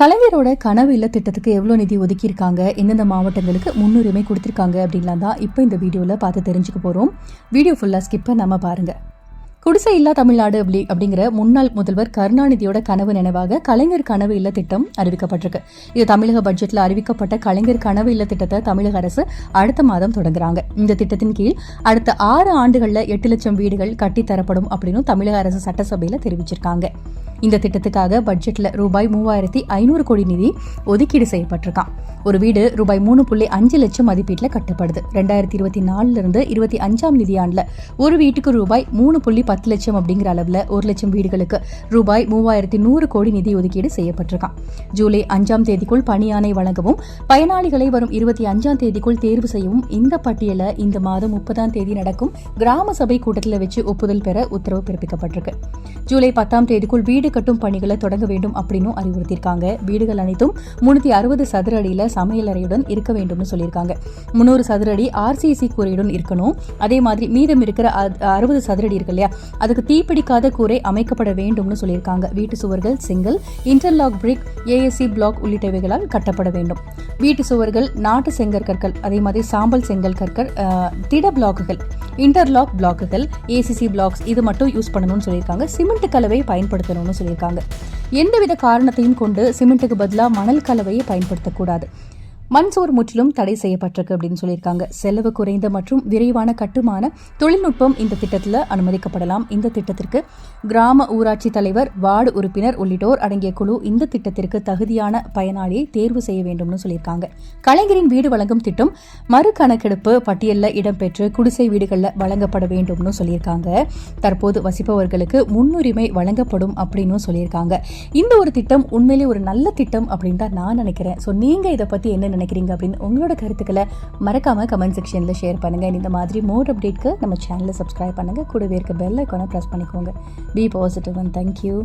கலைஞரோட கனவு இல்ல திட்டத்துக்கு எவ்வளோ நிதி ஒதுக்கியிருக்காங்க? எந்தெந்த மாவட்டங்களுக்கு முன்னுரிமை கொடுத்துருக்காங்க? அப்படின்லாம் தான் இப்போ இந்த வீடியோவில் பார்த்து தெரிஞ்சுக்க போகிறோம் வீடியோ ஃபுல்லாக ஸ்கிப்பை நம்ம பாருங்க. குடிசை இல்லா தமிழ்நாடு அப்படி அப்படிங்கிற முன்னாள் முதல்வர் கருணாநிதியோட கனவு நினைவாக கலைஞர் கனவு இல்ல திட்டம் அறிவிக்கப்பட்டிருக்கு. இது தமிழக பட்ஜெட்ல அறிவிக்கப்பட்ட கலைஞர் கனவு இல்ல திட்டத்தை தமிழக அரசு அடுத்த மாதம் தொடங்குறாங்க. இந்த திட்டத்தின் கீழ் அடுத்த ஆறு ஆண்டுகளில் எட்டு லட்சம் வீடுகள் கட்டித்தரப்படும் அப்படின்னு தமிழக அரசு சட்டசபையில் தெரிவிச்சிருக்காங்க. இந்த திட்டத்துக்காக பட்ஜெட்ல ரூபாய் மூவாயிரத்தி ஐநூறு கோடி நிதி ஒதுக்கீடு செய்யப்பட்டிருக்கான் ஒரு வீடு ரூபாய் மூணு புள்ளி அஞ்சு லட்சம் மதிப்பீட்டில் கட்டப்படுது. ரெண்டாயிரத்தி இருபத்தி நாலுல இருந்து இருபத்தி அஞ்சாம் நிதியாண்டுல ஒரு வீட்டுக்கு ரூபாய் மூணு புள்ளி பத்து லட்சம் அப்படிங்கிற அளவில் ஒரு லட்சம் வீடுகளுக்கு ரூபாய் மூவாயிரத்தி நூறு கோடி நிதி ஒதுக்கீடு செய்யப்பட்டிருக்கான் ஜூலை அஞ்சாம் தேதிக்குள் பணியானை வழங்கவும் பயனாளிகளை வரும் இருபத்தி அஞ்சாம் தேதிக்குள் தேர்வு செய்யவும் இந்த பட்டியலை இந்த மாதம் முப்பதாம் தேதி நடக்கும் கிராம சபை கூட்டத்தில் வச்சு ஒப்புதல் பெற உத்தரவு பிறப்பிக்கப்பட்டிருக்கு. ஜூலை பத்தாம் தேதிக்குள் வீடு கட்டும் பணிகளை தொடங்க வேண்டும் அப்படின்னு அறிவுறுத்தியிருக்காங்க. வீடுகள் அனைத்தும் முன்னூத்தி அறுபது சதுர அடியில சமையலறையுடன் இருக்க வேண்டும்னு சொல்லியிருக்காங்க. முந்நூறு சதுர அடி ஆர்சிசி கூரையுடன் இருக்கணும். அதே மாதிரி மீதம் இருக்கிற அறுபது சதுர அடி இருக்கு இல்லையா? அதுக்கு தீப்பிடிக்காத கூரை அமைக்கப்பட வேண்டும்னு சொல்லியிருக்காங்க. வீட்டு சுவர்கள் செங்கல் இன்டர்லாக் பிரிக் ஏஎஸ்சி பிளாக் உள்ளிட்டவைகளால் கட்டப்பட வேண்டும். வீட்டு சுவர்கள் நாட்டு செங்கற்கற்கள் அதே மாதிரி சாம்பல் செங்கல் கற்கள் திட பிளாக்குகள் இன்டர்லாக் பிளாக்குகள் ஏசிசி பிளாக்ஸ் இது மட்டும் யூஸ் பண்ணணும்னு சொல்லியிருக்காங்க. சிமெண்ட் கலவை பயன்படுத்தணும்னு சொல்லியிருக்காங்க. எந்தவித காரணத்தையும் கொண்டு சிமெண்ட்டுக்கு பதிலாக மணல் கலவையை பயன்படுத்தக்கூடாது. மண் சோறு முற்றிலும் தடை செய்யப்பட்டிருக்கு அப்படின்னு சொல்லியிருக்காங்க. செலவு குறைந்த மற்றும் விரைவான கட்டுமான தொழில்நுட்பம் இந்த திட்டத்தில் அனுமதிக்கப்படலாம். இந்த திட்டத்திற்கு கிராம ஊராட்சி தலைவர் வார்டு உறுப்பினர் உள்ளிட்டோர் அடங்கிய குழு இந்த திட்டத்திற்கு தகுதியான பயனாளியை தேர்வு செய்ய வேண்டும்னு சொல்லியிருக்காங்க. கலைஞரின் வீடு வழங்கும் திட்டம் மறு கணக்கெடுப்பு பட்டியலில் இடம்பெற்று குடிசை வீடுகளில் வழங்கப்பட வேண்டும்னு சொல்லியிருக்காங்க. தற்போது வசிப்பவர்களுக்கு முன்னுரிமை வழங்கப்படும் அப்படின்னு சொல்லியிருக்காங்க. இந்த ஒரு திட்டம் உண்மையிலேயே ஒரு நல்ல திட்டம் அப்படின்னு தான் நான் நினைக்கிறேன். ஸோ நீங்கள் இதை பற்றி என்ன நினைக்கிறீங்க அப்படின்னு உங்களோட கருத்துக்களை மறக்காமல் கமெண்ட் செக்ஷனில் ஷேர் பண்ணுங்கள் இந்த மாதிரி மோர் அப்டேட்க்கு நம்ம சேனலை சப்ஸ்கிரைப் பண்ணுங்கள் கூடவே இருக்க பெல் ஐக்கானை ப்ரெஸ் பண்ணிக்கோங்க. B positive and thank you